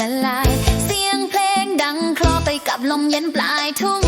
ละลาย เสียงเพลงดังคลอไปกับลมเย็นปลายทุ่ง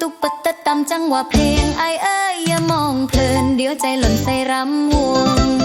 ตุปตะตำจังหวะเพลงไอเอ้ยอย่ามองเพลิน เดี๋ยวใจหล่นใส่รำวง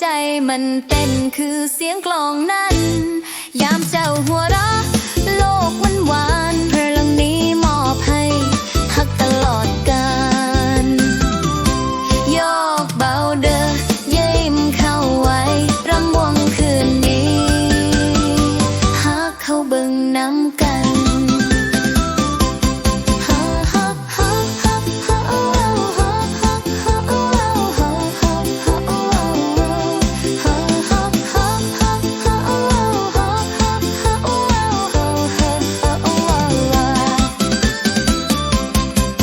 ใจมันเต้นคือเสียงกลองนั้น ยามเจ้าหัวเราะ